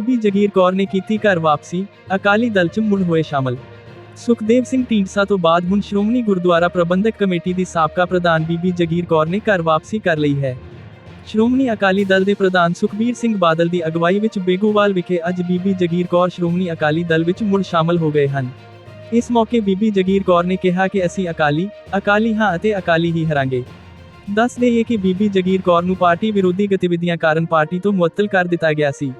ਬੀਬੀ ਜਗੀਰ ਕੌਰ ਨੇ ਕੀਤੀ ਘਰ ਵਾਪਸੀ, ਅਕਾਲੀ ਦਲ 'ਚ ਮੁੜ ਹੋਏ ਸ਼ਾਮਲ। ਸੁਖਦੇਵ ਸਿੰਘ ਢੀਂਡਸਾ ਤੋਂ ਬਾਅਦ ਹੁਣ ਸ਼੍ਰੋਮਣੀ ਗੁਰਦੁਆਰਾ ਪ੍ਰਬੰਧਕ ਕਮੇਟੀ ਦੀ ਸਾਬਕਾ ਪ੍ਰਧਾਨ ਬੀਬੀ ਜਗੀਰ ਕੌਰ ਨੇ ਘਰ ਵਾਪਸੀ ਕਰ ਲਈ ਹੈ। ਸ਼੍ਰੋਮਣੀ ਅਕਾਲੀ ਦਲ ਦੇ ਪ੍ਰਧਾਨ ਸੁਖਬੀਰ ਸਿੰਘ ਬਾਦਲ ਦੀ ਅਗਵਾਈ ਵਿੱਚ ਬੇਗੋਵਾਲ ਵਿਖੇ ਅੱਜ ਬੀਬੀ ਜਗੀਰ ਕੌਰ ਸ਼੍ਰੋਮਣੀ ਅਕਾਲੀ ਦਲ ਵਿੱਚ ਮੁੜ ਸ਼ਾਮਲ ਹੋ ਗਏ ਹਨ। ਇਸ ਮੌਕੇ ਬੀਬੀ ਜਗੀਰ ਕੌਰ ਨੇ ਕਿਹਾ ਕਿ ਅਸੀਂ ਅਕਾਲੀ ਅਕਾਲੀ ਹਾਂ ਅਤੇ ਅਕਾਲੀ ਹੀ ਹਰਾਂਗੇ। ਦੱਸ ਦੇਈਏ ਕਿ ਬੀਬੀ ਜਗੀਰ ਕੌਰ ਨੂੰ ਪਾਰਟੀ ਵਿਰੋਧੀ ਗਤੀਵਿਧੀਆਂ ਕਾਰਨ ਪਾਰਟੀ ਤੋਂ ਮੁਅੱਤਲ ਕਰ ਦਿੱਤਾ ਗਿਆ ਸੀ।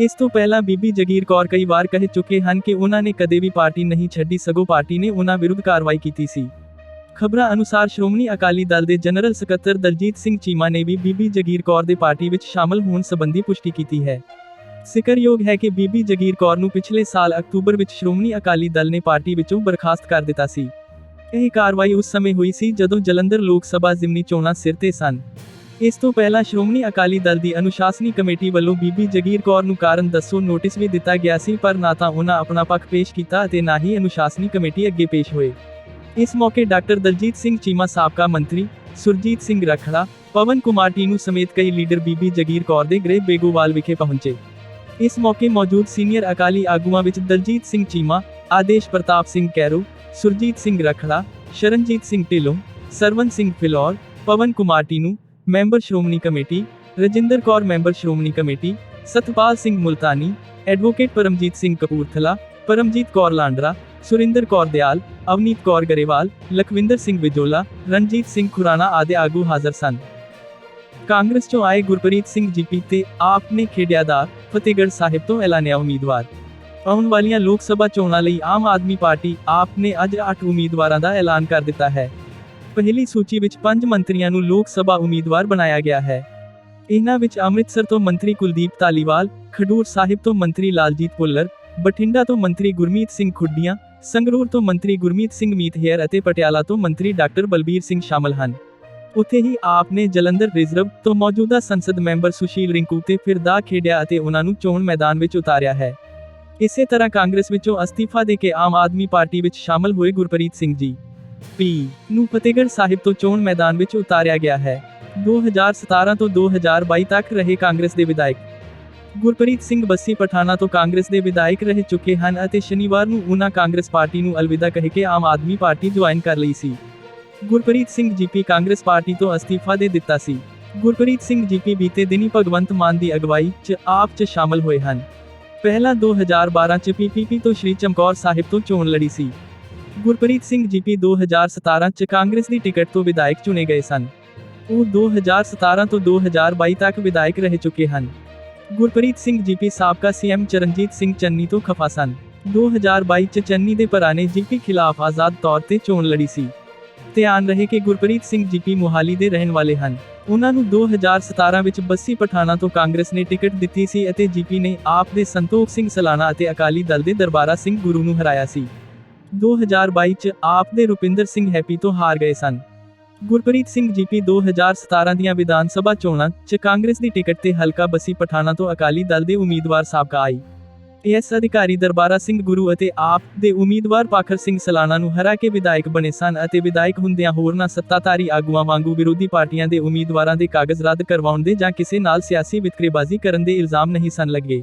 ਇਸ ਤੋਂ ਪਹਿਲਾਂ ਬੀਬੀ ਜਗੀਰ ਕੌਰ ਕਈ ਵਾਰ ਕਹਿ ਚੁੱਕੇ ਹਨ ਕਿ ਉਹਨਾਂ ਨੇ ਕਦੇ ਵੀ ਪਾਰਟੀ ਨਹੀਂ ਛੱਡੀ, ਸਗੋਂ ਪਾਰਟੀ ਨੇ ਉਹਨਾਂ ਵਿਰੁੱਧ ਕਾਰਵਾਈ ਕੀਤੀ ਸੀ। ਖਬਰਾਂ ਅਨੁਸਾਰ ਸ਼੍ਰੋਮਣੀ ਅਕਾਲੀ ਦਲ ਦੇ ਜਨਰਲ ਸਕੱਤਰ ਦਲਜੀਤ ਸਿੰਘ ਚੀਮਾ ਨੇ ਵੀ ਬੀਬੀ ਜਗੀਰ ਕੌਰ ਦੇ ਪਾਰਟੀ ਵਿੱਚ ਸ਼ਾਮਲ ਹੋਣ ਸੰਬੰਧੀ ਪੁਸ਼ਟੀ ਕੀਤੀ ਹੈ। ਜ਼ਿਕਰਯੋਗ ਹੈ ਕਿ ਬੀਬੀ ਜਗੀਰ ਕੌਰ ਨੂੰ ਪਿਛਲੇ ਸਾਲ ਅਕਤੂਬਰ ਵਿੱਚ ਸ਼੍ਰੋਮਣੀ ਅਕਾਲੀ ਦਲ ਨੇ ਪਾਰਟੀ ਵਿੱਚੋਂ ਬਰਖਾਸਤ ਕਰ ਦਿੱਤਾ ਸੀ। ਇਹ ਕਾਰਵਾਈ ਉਸ ਸਮੇਂ ਹੋਈ ਸੀ ਜਦੋਂ ਜਲੰਧਰ ਲੋਕ ਸਭਾ ਜ਼ਿਮਨੀ ਚੋਣਾਂ ਸਿਰ ਤੇ ਸਨ। ਇਸ ਤੋਂ ਪਹਿਲਾਂ ਸ਼੍ਰੋਮਣੀ ਅਕਾਲੀ ਦਲ ਦੀ ਅਨੁਸ਼ਾਸਨੀ ਕਮੇਟੀ ਵੱਲੋਂ ਬੀਬੀ ਜਗੀਰ ਕੌਰ ਨੂੰ ਕਾਰਨ ਦੱਸੋ ਨੋਟਿਸ ਵੀ ਦਿੱਤਾ ਗਿਆ ਸੀ, ਪਰ ਨਾ ਤਾਂ ਉਹਨਾਂ ਆਪਣਾ ਪੱਖ ਪੇਸ਼ ਕੀਤਾ ਅਤੇ ਨਾ ਹੀ ਅਨੁਸ਼ਾਸਨੀ ਕਮੇਟੀ ਅੱਗੇ ਪੇਸ਼ ਹੋਏ। ਇਸ ਮੌਕੇ ਡਾਕਟਰ ਦਲਜੀਤ ਸਿੰਘ ਚੀਮਾ, ਸਾਬਕਾ ਮੰਤਰੀ ਸੁਰਜੀਤ ਸਿੰਘ ਰਖੜਾ, ਪਵਨ ਕੁਮਾਰ ਟੀਨੂ ਸਮੇਤ ਕਈ ਲੀਡਰ ਬੀਬੀ ਜਗੀਰ ਕੌਰ ਦੇ ਗ੍ਰਹਿ ਬੇਗੋਵਾਲ ਵਿਖੇ ਪਹੁੰਚੇ। ਇਸ ਮੌਕੇ ਮੌਜੂਦ ਸੀਨੀਅਰ ਅਕਾਲੀ ਆਗੂਆਂ ਵਿੱਚ Daljit Singh Cheema, Adesh Partap Singh Kairon, Surjit Singh Rakhra, Sharanjit Singh Dhillon, Sarwan Singh Phillaur, Pawan Kumar Tinu member Shiromani committee Rajinder Kaur member Shiromani committee Satpal Singh Multani advocate Paramjit Singh Kapurthala Paramjit Kaur Landran Surinder Kaur Dayal Avneet Kaur Grewal Lakhwinder Singh Vijola Ranjit Singh Khurana ਆਦਿ ਆਗੂ ਹਾਜ਼ਰ ਸਨ ਕਾਂਗਰਸ ਚੋਂ ਆਏ Gurpreet Singh GP ਤੇ ਆਪ ਨੇ ਖੇਡਿਆ ਦਾ ਫਤਿਹਗੜ੍ਹ ਸਾਹਿਬ ਤੋਂ ਐਲਾਨਿਆ ਉਮੀਦਵਾਰ ਆਉਣ ਵਾਲੀਆਂ ਲੋਕ ਸਭਾ ਚੋਣਾਂ ਲਈ ਆਮ ਆਦਮੀ ਪਾਰਟੀ ਆਪ ਨੇ ਅੱਜ 8 ਉਮੀਦਵਾਰਾਂ ਦਾ ਐਲਾਨ ਕਰ ਦਿੱਤਾ ਹੈ ਪਹਿਲੀ ਸੂਚੀ ਵਿੱਚ ਪੰਜ ਮੰਤਰੀਆਂ ਨੂੰ ਲੋਕ ਸਭਾ ਉਮੀਦਵਾਰ ਬਣਾਇਆ ਗਿਆ ਹੈ। ਇਹਨਾਂ ਵਿੱਚ ਅੰਮ੍ਰਿਤਸਰ ਤੋਂ ਮੰਤਰੀ ਕੁਲਦੀਪ ਧਾਲੀਵਾਲ, ਖਡੂਰ ਸਾਹਿਬ ਤੋਂ ਮੰਤਰੀ ਲਾਲਜੀਤ ਭੁੱਲਰ, ਬਠਿੰਡਾ ਤੋਂ ਮੰਤਰੀ ਗੁਰਮੀਤ ਸਿੰਘ ਖੁੱਡੀਆਂ, ਸੰਗਰੂਰ ਤੋਂ ਮੰਤਰੀ ਗੁਰਮੀਤ ਸਿੰਘ ਮੀਤਹੇਰ ਅਤੇ ਪਟਿਆਲਾ ਤੋਂ ਮੰਤਰੀ ਡਾਕਟਰ ਬਲਬੀਰ ਸਿੰਘ ਸ਼ਾਮਲ ਹਨ। ਉੱਥੇ ਹੀ ਆਪ ਨੇ ਜਲੰਧਰ ਰਿਜ਼ਰਵ ਤੋਂ ਮੌਜੂਦਾ ਸੰਸਦ ਮੈਂਬਰ ਸੁਸ਼ੀਲ ਰਿੰਕੂ ਤੇ ਫਿਰਦਾ ਖੇਡਿਆ ਅਤੇ ਉਹਨਾਂ ਨੂੰ ਚੋਣ ਮੈਦਾਨ ਵਿੱਚ ਉਤਾਰਿਆ ਹੈ। ਇਸੇ ਤਰ੍ਹਾਂ ਕਾਂਗਰਸ ਵਿੱਚੋਂ ਅਸਤੀਫਾ ਦੇ ਕੇ ਆਮ ਆਦਮੀ ਪਾਰਟੀ ਵਿੱਚ ਸ਼ਾਮਲ ਹੋਏ ਗੁਰਪ੍ਰੀਤ ਸਿੰਘ ਜੀ। ਪੀ ਨੂੰ ਫਤਿਹਗੜ੍ਹ ਸਾਹਿਬ ਤੋਂ ਚੋਣ ਮੈਦਾਨ ਵਿੱਚ ਉਤਾਰਿਆ ਗਿਆ ਹੈ। 2017 ਤੋਂ 2022 ਤੱਕ ਰਹੇ ਕਾਂਗਰਸ ਦੇ ਵਿਧਾਇਕ। ਗੁਰਪ੍ਰੀਤ ਸਿੰਘ ਬੱਸੀ ਪਠਾਣਾ ਤੋਂ ਕਾਂਗਰਸ ਦੇ ਵਿਧਾਇਕ ਰਹਿ ਚੁੱਕੇ ਹਨ ਅਤੇ ਸ਼ਨੀਵਾਰ ਨੂੰ ਉਹਨਾਂ ਕਾਂਗਰਸ ਪਾਰਟੀ ਨੂੰ ਅਲਵਿਦਾ ਕਹਿ ਕੇ ਆਮ ਆਦਮੀ ਪਾਰਟੀ ਜੁਆਇਨ ਕਰ ਲਈ ਸੀ। ਗੁਰਪ੍ਰੀਤ ਸਿੰਘ ਜੀਪੀ ਕਾਂਗਰਸ ਪਾਰਟੀ ਤੋਂ ਅਸਤੀਫਾ ਦੇ ਦਿੱਤਾ ਸੀ। ਗੁਰਪ੍ਰੀਤ ਸਿੰਘ ਜੀਪੀ ਬੀਤੇ ਦਿਨੀ ਭਗਵੰਤ ਮਾਨ ਦੀ ਅਗਵਾਈ 'ਚ ਆਪ 'ਚ ਸ਼ਾਮਲ ਹੋਏ ਹਨ। ਪਹਿਲਾਂ 2012 'ਚ ਪੀਪੀਪੀ ਤੋਂ ਸ਼੍ਰੀ ਚਮਕੌਰ ਸਾਹਿਬ ਤੋਂ ਚੋਣ ਲੜੀ ਸੀ। ਗੁਰਪ੍ਰੀਤ ਸਿੰਘ ਜੀਪੀ 2017 'ਚ ਕਾਂਗਰਸ ਦੀ ਟਿਕਟ ਤੋਂ ਵਿਧਾਇਕ ਚੁਣੇ ਗਏ ਸਨ। ਉਹ 2017 ਤੋਂ 2022 ਤੱਕ ਵਿਧਾਇਕ ਰਹਿ ਚੁੱਕੇ ਹਨ। ਗੁਰਪ੍ਰੀਤ ਸਿੰਘ ਜੀਪੀ ਸਾਬਕਾ ਸੀਐਮ ਚਰਨਜੀਤ ਸਿੰਘ ਚੰਨੀ ਤੋਂ ਖਫਾ ਸਨ। 2022 ਚ ਚੰਨੀ ਦੇ ਭਰਾ ਨੇ ਜੀਪੀ ਖਿਲਾਫ ਆਜ਼ਾਦ ਤੌਰ ਤੇ ਚੋਣ ਲੜੀ ਸੀ। ਧਿਆਨ ਰਹੇ ਕਿ ਗੁਰਪ੍ਰੀਤ ਸਿੰਘ ਜੀਪੀ ਮੋਹਾਲੀ ਦੇ ਰਹਿਣ ਵਾਲੇ ਹਨ। ਉਹਨਾਂ ਨੂੰ 2017 ਵਿੱਚ ਬੱਸੀ ਪਠਾਣਾ ਤੋਂ ਕਾਂਗਰਸ ਨੇ ਟਿਕਟ ਦਿੱਤੀ ਸੀ ਅਤੇ ਜੀਪੀ ਨੇ ਆਪ ਦੇ ਸੰਤੋਖ ਸਿੰਘ ਸਲਾਣਾ ਅਤੇ ਅਕਾਲੀ ਦਲ ਦੇ ਦਰਬਾਰਾ ਸਿੰਘ ਗੁਰੂ ਨੂੰ ਹਰਾਇਆ ਸੀ। 2022 ਚ ਆਪ ਦੇ ਰੁਪਿੰਦਰ ਸਿੰਘ ਹੈਪੀ ਤੋਂ ਹਾਰ ਗਏ ਸਨ। ਗੁਰਪ੍ਰੀਤ ਸਿੰਘ ਜੀਪੀ 2017 ਦੀਆਂ ਵਿਧਾਨ ਸਭਾ ਚੋਣਾਂ 'ਚ ਕਾਂਗਰਸ ਦੀ ਟਿਕਟ ਤੇ ਹਲਕਾ ਬੱਸੀ ਪਠਾਣਾ ਤੋਂ ਅਕਾਲੀ ਦਲ ਦੇ ਉਮੀਦਵਾਰ ਸਾਬਕਾ ਆਈ। ਏਐਸ ਅਧਿਕਾਰੀ ਦਰਬਾਰਾ ਸਿੰਘ ਗੁਰੂ ਅਤੇ ਆਪ ਦੇ ਉਮੀਦਵਾਰ ਪਾਖਰ ਸਿੰਘ ਸਲਾਣਾ ਨੂੰ ਹਰਾ ਕੇ ਵਿਧਾਇਕ ਬਣੇ ਸਨ ਅਤੇ ਵਿਧਾਇਕ ਹੁੰਦਿਆਂ ਹੋਰਨਾਂ ਸੱਤਾਧਾਰੀ ਆਗੂਆਂ ਵਾਂਗੂ ਵਿਰੋਧੀ ਪਾਰਟੀਆਂ ਦੇ ਉਮੀਦਵਾਰਾਂ ਦੇ ਕਾਗਜ਼ ਰੱਦ ਕਰਵਾਉਣ ਦੇ ਜਾਂ ਕਿਸੇ ਨਾਲ ਸਿਆਸੀ ਵਿਤਕਰੇਬਾਜ਼ੀ ਕਰਨ ਦੇ ਇਲਜ਼ਾਮ ਨਹੀਂ ਸਨ ਲੱਗੇ।